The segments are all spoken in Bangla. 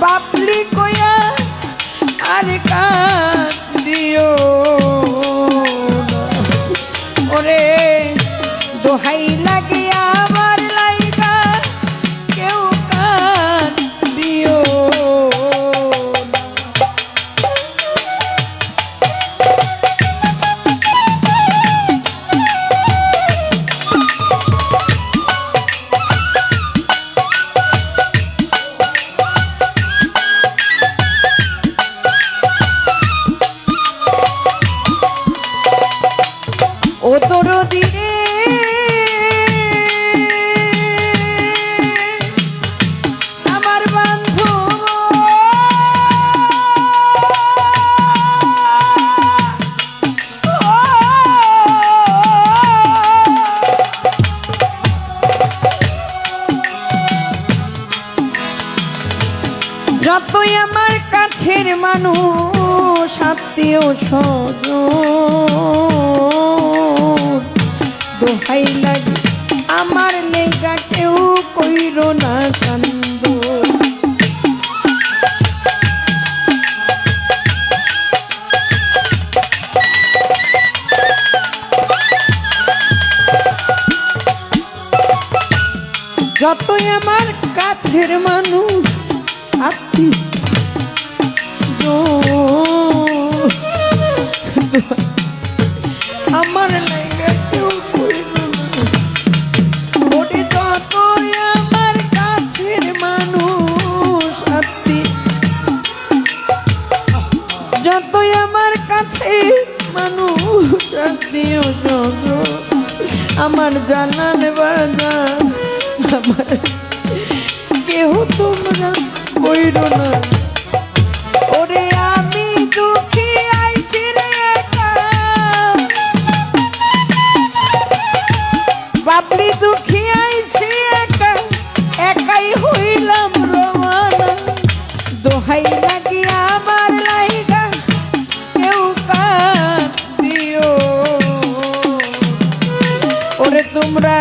বাপলি কয়া আর কাঁদিও স্বজন দোহাই লাগে আমার লেগা কেউ কইর না কান্দ। যতই আমার কাছের মানুষ আত্মীয় আমার মানুষ আত্মীয় যতই আমার কাছে মানুষ আত্মীয় স্বজন, আমার জানান বাজান আমার দোহাই লাগি আমার লাইগা কেউ কাঁদিও। ওরে তোমরা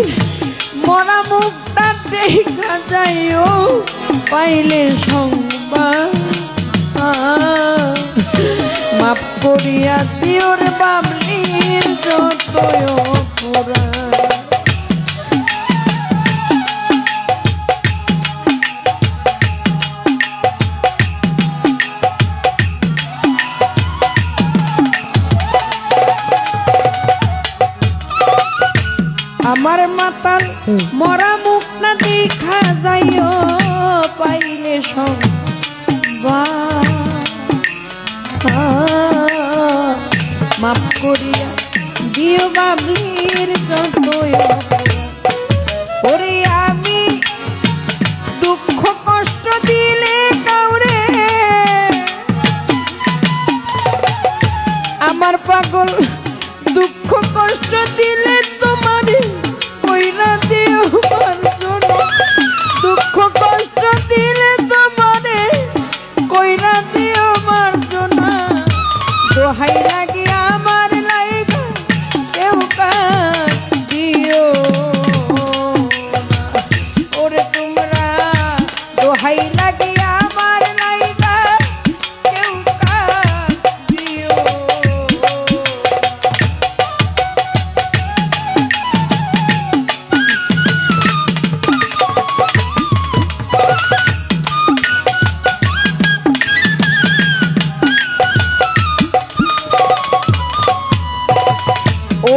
বাবলির মরা মুখটা দেখা যাইও পাইলে সংবাদ। মাপ করিয়া দিওর বাবলির মাফ করিয়া দিও বাবলির যতই আমি দুঃখ কষ্ট দিলে কাউরে। আমার পাগল দুঃখ কষ্ট দিলে তোমারে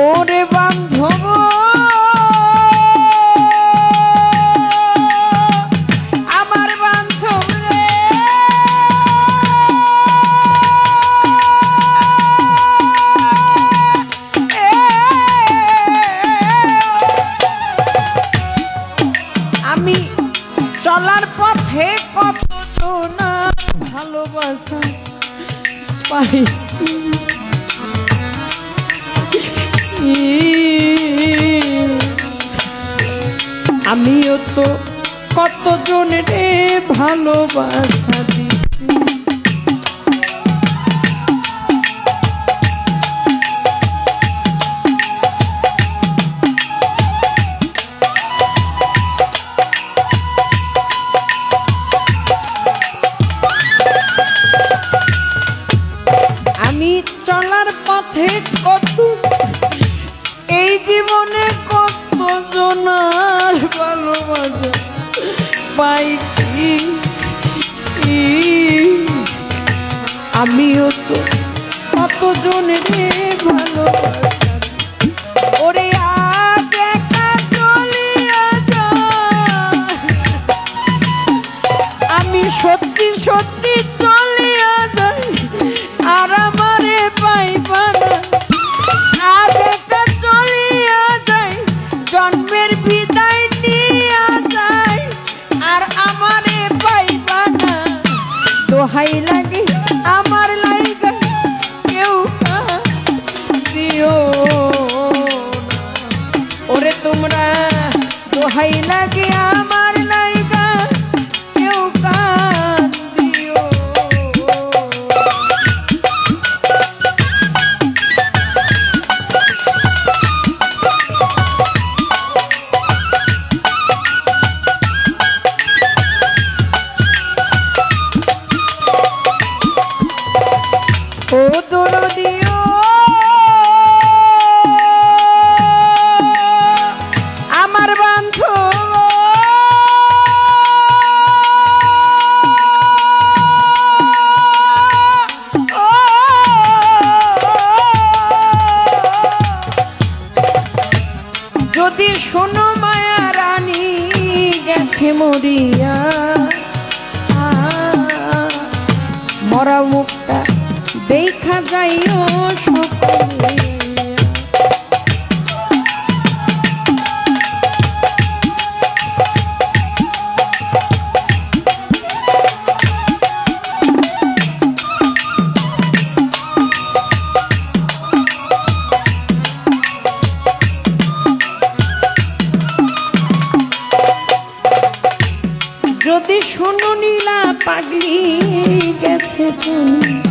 ওরে বান্ধব। আমার বান্ধব রে। আমি চলার পথে কত না ভালোবাসা পাইছি। আমিও তো কতজনের রে ভালোবাসি। আমিও তো কতজনের ভালোবাসি। ভরা মুখটা দেখা যাই যদি শোনো নীলা পাগলি গেছে তুমি।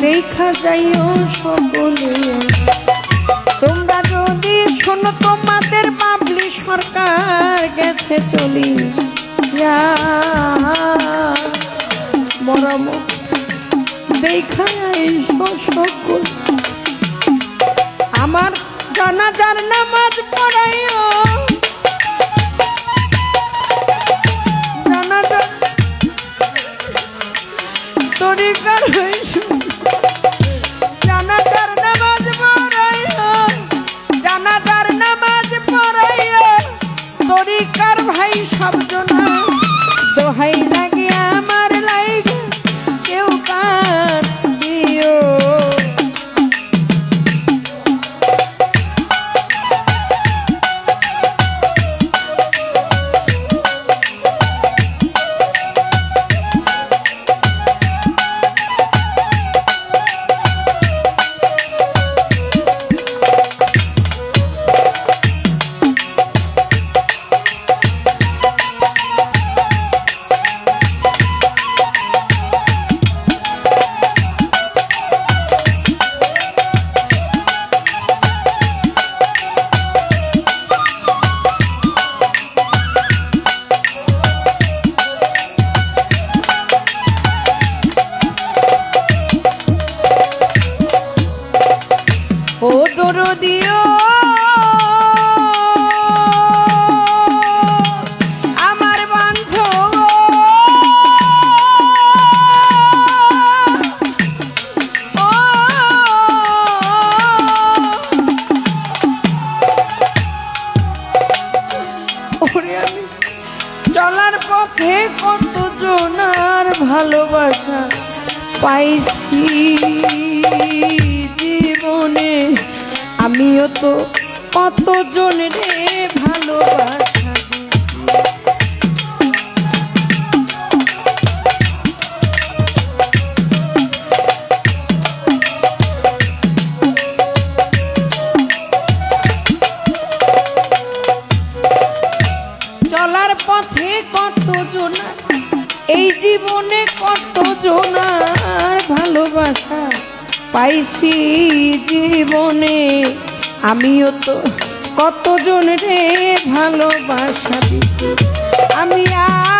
দেখা যাইও সব তোমরা যদি শোনো, তোমাদের বাবলি সরকার গেছে চলি। মরম। দেখা সকল। আমার জানাজার নামাজ পড়াইও যত কতজন রে চলার পথে কত কতজন এই জীবনে কতজনার ভালোবাসা পাইছি জীবনে? আমিও তো কতজন রে ভালোবাসা দিছি। আমি আজ